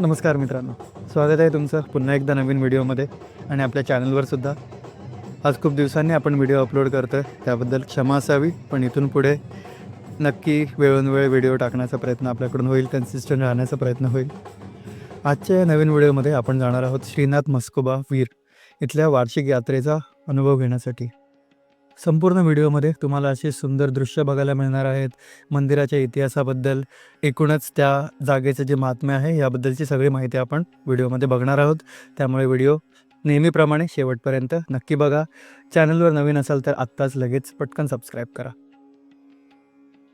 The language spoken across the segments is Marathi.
नमस्कार मित्रांनो. स्वागत आहे तुमचं पुन्हा एकदा नवीन व्हिडिओमध्ये आणि आपल्या चॅनलवर सुद्धा. आज खूप दिवसांनी आपण व्हिडिओ अपलोड करतो आहे त्याबद्दल क्षमा असावी पण इथून पुढे नक्की वेळोनवेळ व्हिडिओ टाकण्याचा प्रयत्न आपल्याकडून होईल कन्सिस्टंट राहण्याचा प्रयत्न होईल. आजच्या या नवीन व्हिडिओमध्ये आपण जाणार आहोत श्रीनाथ मस्कोबा वीर इथल्या वार्षिक यात्रेचा अनुभव घेण्यासाठी. संपूर्ण व्हिडिओमध्ये तुम्हाला असे सुंदर दृश्य बघायला मिळणार आहेत. मंदिराच्या इतिहासाबद्दल एकूणच त्या जागेचं जे महात्म्य आहे याबद्दलची सगळी माहिती आपण व्हिडिओमध्ये बघणार आहोत. त्यामुळे व्हिडिओ नेहमीप्रमाणे शेवटपर्यंत नक्की बघा. चॅनलवर नवीन असाल तर आत्ताच लगेच पटकन सबस्क्राईब करा.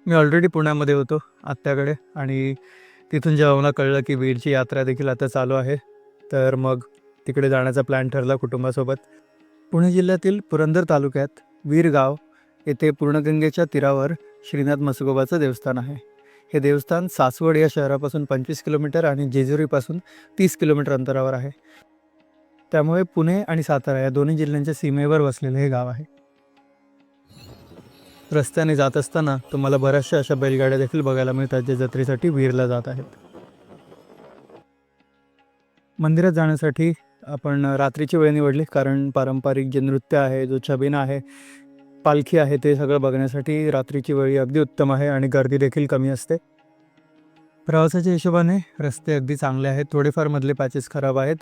मी ऑलरेडी पुण्यामध्ये होतो आत्याकडे आणि तिथून जेव्हा मला कळलं की वीरची यात्रा देखील आता चालू आहे तर मग तिकडे जाण्याचा प्लॅन ठरला कुटुंबासोबत. पुणे जिल्ह्यातील पुरंदर तालुक्यात वीरगाव येथे पूर्णगंगेच्या तीरावर श्रीनाथ मसगोबाचं देवस्थान आहे. हे देवस्थान सासवड या शहरापासून पंचवीस किलोमीटर आणि जेजुरीपासून तीस किलोमीटर अंतरावर आहे. त्यामुळे पुणे आणि सातारा या दोन्ही जिल्ह्यांच्या सीमेवर वसलेले हे गाव आहे. रस्त्याने जात असताना तुम्हाला बऱ्याचशा अशा बैलगाड्या देखील बघायला मिळतात जे जत्रेसाठी वीरला जात आहेत. मंदिरात जाण्यासाठी आपण रात्रीची वेळ निवडली कारण पारंपरिक जे नृत्य आहे जो छबिना आहे पालखी आहे ते सगळं बघण्यासाठी रात्रीची वेळ अगदी उत्तम आहे आणि गर्दी देखील कमी असते. प्रवासाच्या हिशोबाने रस्ते अगदी चांगले आहेत. थोडेफार मधले पॅचेस खराब आहेत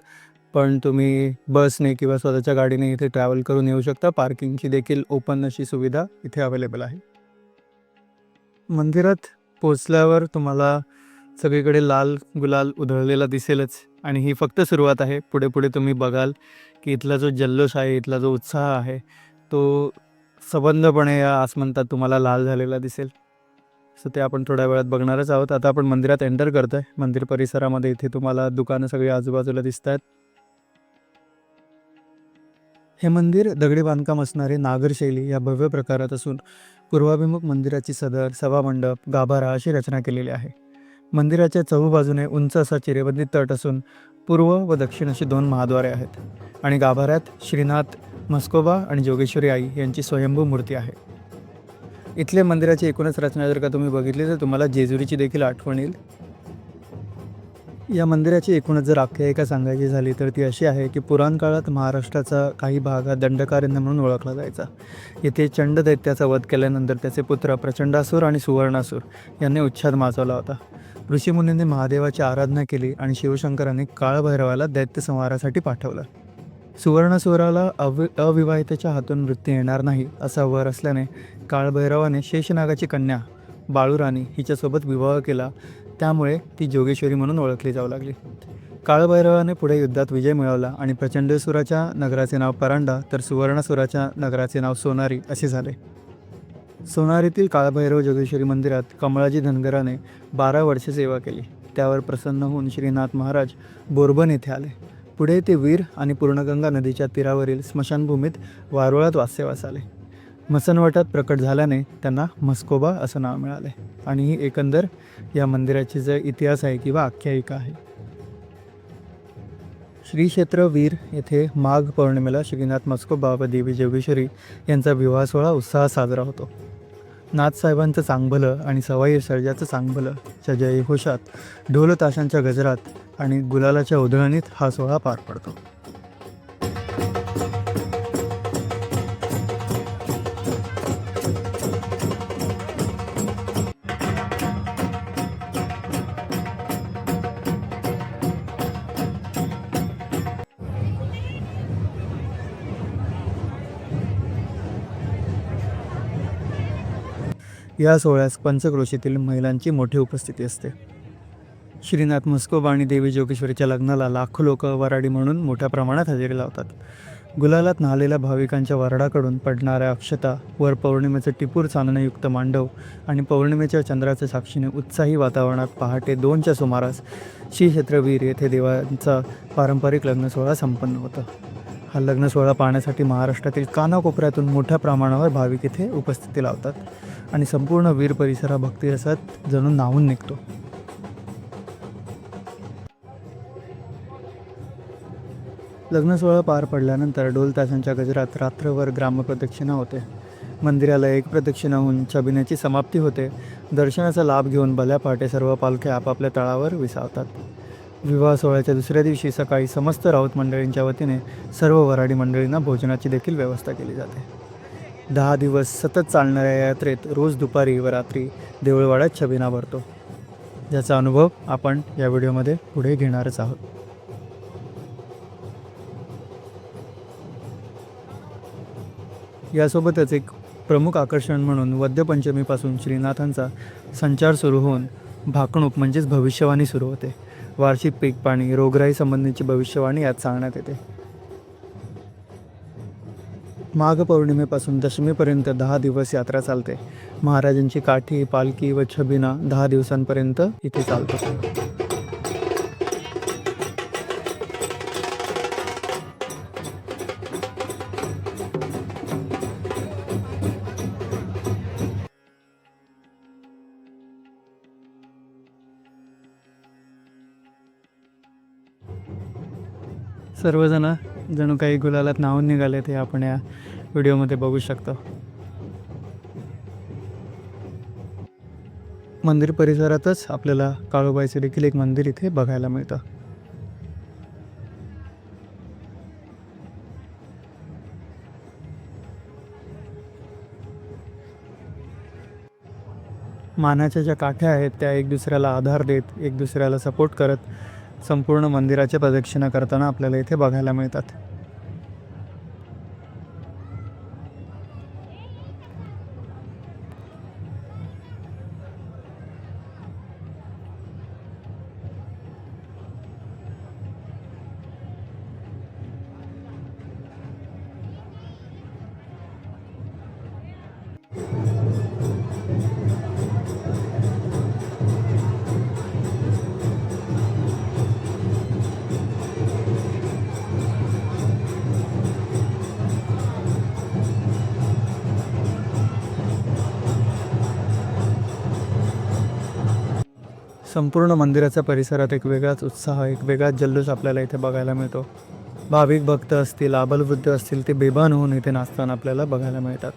पण तुम्ही बसने किंवा स्वतःच्या गाडीने इथे ट्रॅव्हल करून येऊ शकता. पार्किंगची देखील ओपन अशी सुविधा इथे अवेलेबल आहे. मंदिरात पोचल्यावर तुम्हाला सगळीकडे लाल गुलाल उधळलेला दिसेलच. आणि ही फक्त सुरुवात आहे. पुढे पुढे तुम्ही बघाल की इथला जो जल्लोष आहे इथला जो उत्साह आहे तो सबंधपणे या आसमंतात तुम्हाला लाल झालेला दिसेल. सो ते आपण थोड्या वेळात बघणारच आहोत. आता आपण मंदिरात एंटर करतो आहे मंदिर परिसरामध्ये इथे तुम्हाला दुकानं सगळी आजूबाजूला दिसत आहेत हे मंदिर दगडी बांधकाम असणारे नागरशैली या भव्य प्रकारात असून पूर्वाभिमुख मंदिराची सदर सभामंडप गाभारा अशी रचना केलेली आहे. मंदिराच्या चहूबाजूने उंच असा चिरेबंदी तट असून पूर्व व दक्षिण अशी दोन महाद्वारे आहेत आणि गाभाऱ्यात श्रीनाथ मस्कोबा आणि जोगेश्वरी आई यांची स्वयंभू मूर्ती आहे. इथले मंदिराची एकूणच रचना जर का तुम्ही बघितली तर तुम्हाला जेजुरीची देखील आठवण येईल. या मंदिराची एकूणच जर आख्यायिका सांगायची झाली तर ती अशी आहे की पुराण काळात महाराष्ट्राचा काही भाग हा दंडकारण्य म्हणून ओळखला जायचा. येथे चंड दैत्याचा वध केल्यानंतर त्याचे पुत्र प्रचंडासूर आणि सुवर्णासूर यांनी उच्छाद माजवला होता. ऋषीमुनींनी महादेवाची आराधना केली आणि शिवशंकरांनी काळभैरवाला दैत्य संहारासाठी पाठवलं. सुवर्णासुराला अवि अविवाहितेच्या हातून मृत्यू येणार नाही असा वर असल्याने काळभैरवाने शेषनागाची कन्या बाळूराणी हिच्यासोबत विवाह केला. त्यामुळे ती जोगेश्वरी म्हणून ओळखली जाऊ लागली. काळभैरवाने पुढे युद्धात विजय मिळवला आणि प्रचंडसुराच्या नगराचे नाव परांडा तर सुवर्णासुराच्या नगराचे नाव सोनारी असे झाले. सोनारीतील काळभैरव जोगेश्वरी मंदिरात कमळाजी धनगराने बारा वर्षे सेवा केली. त्यावर प्रसन्न होऊन श्रीनाथ महाराज बोरबन येथे आले. पुढे ते वीर आणि पूर्णगंगा नदीच्या तीरावरील स्मशानभूमीत वारुळात वास्यवास आले. मसनवटात प्रकट झाल्याने त्यांना मस्कोबा असं नाव मिळाले. आणि ही एकंदर या मंदिराची जे इतिहास आहे किंवा आख्यायिका आहे. श्री क्षेत्र वीर येथे माघ पौर्णिमेला श्रीनाथ मस्कोबा व देवी जोगेश्वरी यांचा विवाह सोहळा उत्साहात साजरा होतो. नाथसाहेबांचं चांगभलं आणि सवाई सर्जाचं चांगभलं च्या जयघोषात ढोल ताशांच्या गजरात आणि गुलालाच्या उधळणीत हा सोहळा पार पडतो. या सोहळ्यास पंचक्रोशीतील महिलांची मोठी उपस्थिती असते. श्रीनाथ मस्कोबा आणि देवी जोगेश्वरीच्या लग्नाला लाखो लोक वराडी म्हणून मोठ्या प्रमाणात हजेरी लावतात. गुलालात न्हालेल्या भाविकांच्या वराडाकडून पडणाऱ्या अक्षता वर पौर्णिमेचं टिपूर चांदणेयुक्त मांडव आणि पौर्णिमेच्या चंद्राच्या साक्षीने उत्साही वातावरणात पहाटे दोनच्या सुमारास श्री क्षेत्रवीर येथे देवांचा पारंपरिक लग्न सोहळा संपन्न होता. हा लग्न सोहळा पाहण्यासाठी महाराष्ट्रातील कानाकोपऱ्यातून मोठ्या प्रमाणावर भाविक इथे उपस्थिती लावतात. आणि संपूर्ण वीर परिसर हा भक्तिरसात जणू न्हावून निघतो. लग्नसोहळा पार पडल्यानंतर ढोल ताशांच्या गजरात रात्रभर ग्रामप्रदक्षिणा होते. मंदिराला एक प्रदक्षिणा होऊन छबिन्याची समाप्ती होते. दर्शनाचा लाभ घेऊन भल्या पहाटे सर्व पालखे आपापल्या तळावर विसावतात. विवाह सोहळ्याच्या दुसऱ्या दिवशी सकाळी समस्त राऊत मंडळींच्या वतीने सर्व वराडी मंडळींना भोजनाची देखील व्यवस्था केली जाते. दहा दिवस सतत चालणाऱ्या या यात्रेत रोज दुपारी व रात्री देऊळवाड्यात छबिना भरतो. ज्याचा अनुभव आपण या व्हिडिओमध्ये पुढे घेणारच आहोत. यासोबतच एक प्रमुख आकर्षण म्हणून वद्यपंचमीपासून श्रीनाथांचा संचार सुरू होऊन भाकणूक म्हणजेच भविष्यवाणी सुरू होते. वार्षिक पीक पाणी रोगराई संबंधीची भविष्यवाणी यात सांगण्यात येते. माघ पौर्णिमेपासून दशमीपर्यंत दहा दिवस यात्रा चालते. महाराजांची काठी पालखी व छबिना दहा दिवसांपर्यंत इथे चालतो. सर्वजण जणू काही गुलालात नावून निघाले ते आपण या व्हिडिओमध्ये बघू शकतो. मंदिर परिसरातच आपल्याला काळोबाईचं देखील एक मंदिर इथे बघायला मिळतं. मानाच्या ज्या काठ्या आहेत त्या एक दुसऱ्याला आधार देत एक दुसऱ्याला सपोर्ट करत संपूर्ण मंदिराच्या प्रदक्षिणा करताना आपल्याला इथे बघायला मिळतात. संपूर्ण मंदिराच्या परिसरात एक वेगळाच उत्साह एक वेगळाच जल्लोष आपल्याला इथे बघायला मिळतो. भाविक भक्त असतील आबलवृद्ध असतील ते बेभान होऊन इथे नाचताना आपल्याला बघायला मिळतात.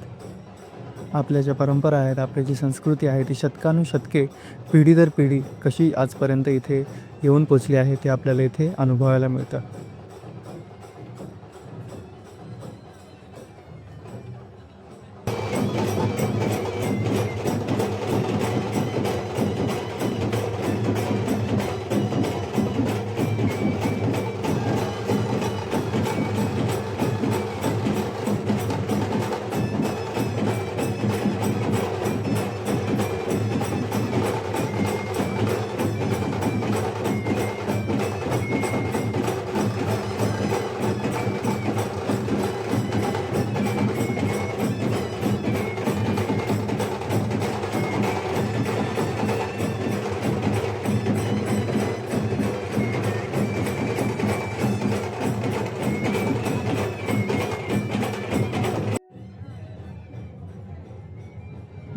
आपल्या ज्या परंपरा आहेत आपली जी संस्कृती आहे ती शतकानुशतके पिढी दर पिढी कशी आजपर्यंत इथे येऊन पोचली आहे ते आपल्याला इथे अनुभवायला मिळतं.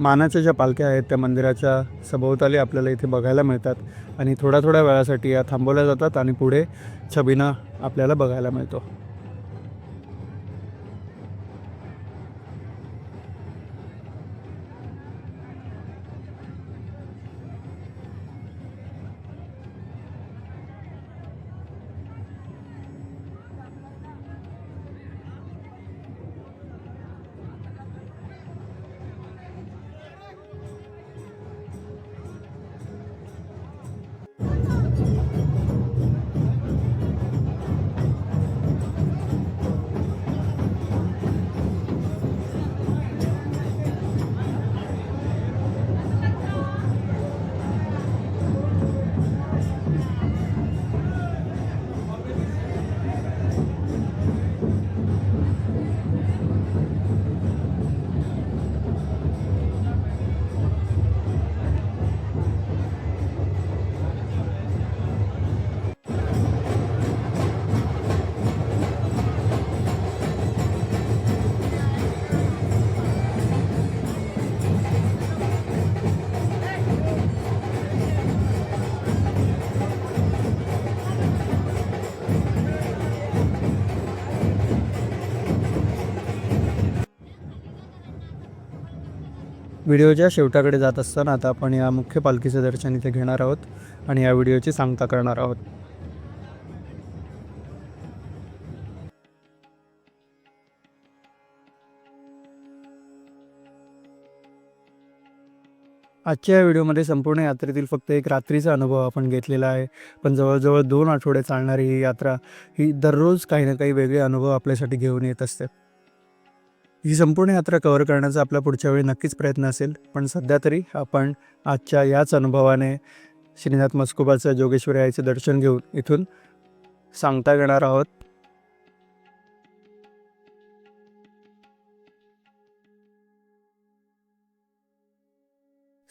मानाच्या ज्या पालख्या आहेत त्या मंदिराच्या सभोवताली आपल्याला इथे बघायला मिळतात आणि थोड्या थोड्या वेळासाठी या थांबवल्या जातात आणि पुढे छबिना आपल्याला बघायला मिळतो. व्हिडिओच्या शेवटाकडे जात असताना आता आपण या मुख्य पालखीचं दर्शन इथे घेणार आहोत आणि या व्हिडिओची सांगता करणार आहोत. आजच्या या व्हिडिओमध्ये संपूर्ण यात्रेतील फक्त एक रात्रीचा अनुभव आपण घेतलेला आहे. पण जवळजवळ दोन आठवडे चालणारी ही यात्रा ही दररोज काही ना काही वेगळे अनुभव आपल्यासाठी घेऊन येत असते. ही संपूर्ण यात्रा कव्हर करण्याचा आपला पुढच्या वेळी नक्कीच प्रयत्न असेल. पण सध्या तरी आपण आजच्या याच अनुभवाने श्रीनाथ मस्कोबाचं जोगेश्वरी आईचं दर्शन घेऊन इथून सांगता येणार आहोत.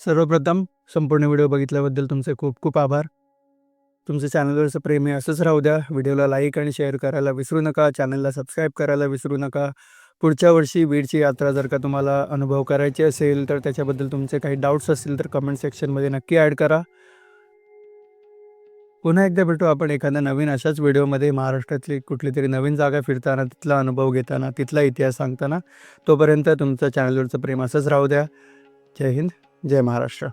सर्वप्रथम संपूर्ण व्हिडिओ बघितल्याबद्दल तुमचे खूप खूप आभार. तुमचं चॅनलवरचं प्रेम हे असंच राहू द्या. व्हिडिओला लाईक आणि शेअर करायला विसरू नका. चॅनलला सबस्क्राईब करायला विसरू नका. पुढच्या वर्षी बीडची यात्रा जर का तुम्हाला अनुभव करायची असेल तर त्याच्याबद्दल तुमचे काही डाऊट्स असतील तर कमेंट सेक्शनमध्ये नक्की ॲड करा. पुन्हा एकदा भेटू आपण एखाद्या नवीन अशाच व्हिडिओमध्ये महाराष्ट्रातली कुठली तरी नवीन जागा फिरताना तिथला अनुभव घेताना तिथला इतिहास सांगताना तोपर्यंत तुमचं चॅनलवरचं प्रेम असंच राहू द्या. जय हिंद जय महाराष्ट्र.